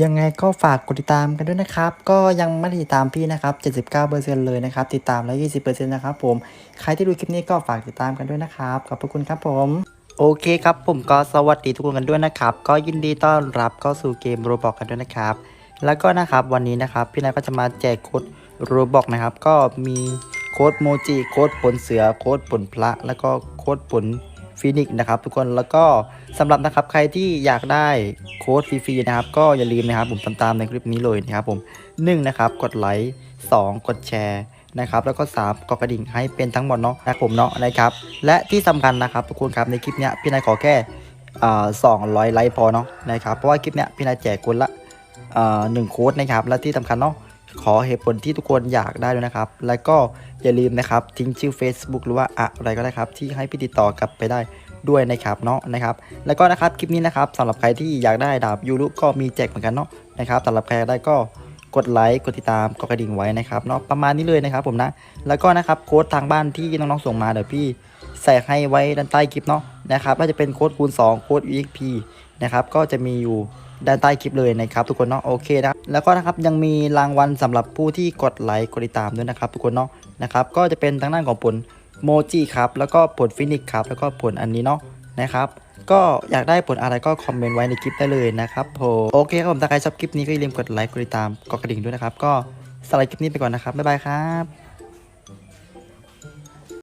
ยังไงก็ฝากกดติดตามกันด้วยนะครับ ก็ยังไม่ได้ติดตามพี่นะครับ 79%เลยนะครับ ติดตามแล้ว 20%นะครับผม ใครที่ดูคลิปนี้ก็ฝากติดตามกันด้วยนะครับ ขอบพระคุณครับผม โอเคครับผมก็สวัสดีทุกคนกันด้วยนะครับ ก็ยินดีต้อนรับเข้าสู่เกมโรบอกกันด้วยนะครับ แล้วก็นะครับวันนี้นะครับ พี่นายก็จะมาแจกโค้ดโรบอกนะครับ ก็มีโค้ดโมจิ โค้ดผลเสือ โค้ดผลพระ แล้วก็โค้ดผล ฟินิกส์นะครับทุกคนแล้วก็สำหรับนะครับใครที่อยากได้โค้ดฟรีๆนะครับ ก็อย่าลืมนะครับผมตามๆในคลิปนี้เลยนะครับผม1นะครับกดไลค์2กดแชร์นะครับแล้วก็ 3กดกระดิ่งให้เป็นทั้งหมดเนาะนะครับผมเนาะนะครับ และที่สำคัญนะครับทุกคนครับในคลิปเนี้ยพี่นายขอแค่สองร้อยไลค์พอเนาะนะครับเพราะว่าคลิปเนี้ยพี่นายแจกคนละหนึ่งโค้ดนะครับและที่สำคัญเนาะ ขอเหตุผลที่ทุกคนอยากได้ด้วยนะครับ แล้วก็อย่าลืมนะครับทิ้งชื่อ Facebook หรือว่าอะไรก็ได้ครับ ที่ให้พี่ติดต่อกลับไปได้ด้วยนะครับเนาะนะครับ แล้วก็นะครับคลิปนี้นะครับสำหรับใครที่อยากได้ดาบยูรุก็มีแจกเหมือนกันเนาะนะครับสำหรับใครได้ก็กดไลค์กดติดตามกดกระดิ่งไว้นะครับเนาะประมาณนี้เลยนะครับผมนะ แล้วก็นะครับโค้ดทางบ้านที่น้องๆส่งมาเดี๋ยวพี่ใส่ให้ไว้ด้านใต้คลิปเนาะนะครับก็จะเป็นโค้ดคูณ2โค้ด UXP นะครับก็จะมีอยู่ ด้านใต้คลิปเลยนะครับทุกคนเนาะโอเคนะแล้วก็นะครับยังมีรางวัลสำหรับผู้ที่กดไลค์กดติดตามด้วยนะครับทุกคนเนาะนะครับก็จะเป็นทางด้านของผลโมจิครับแล้วก็ผลฟินิกครับแล้วก็ผลอันนี้เนาะนะครับก็อยากได้ผลอะไรก็คอมเมนต์ไว้ในคลิปได้เลยนะครับผมโอเคครับผมถ้าใครชอบคลิปนี้ก็อย่าลืมกดไลค์กดติดตามกดกระดิ่งด้วยนะครับก็สไลด์คลิปนี้ไปก่อนนะครับบ๊ายบายครับ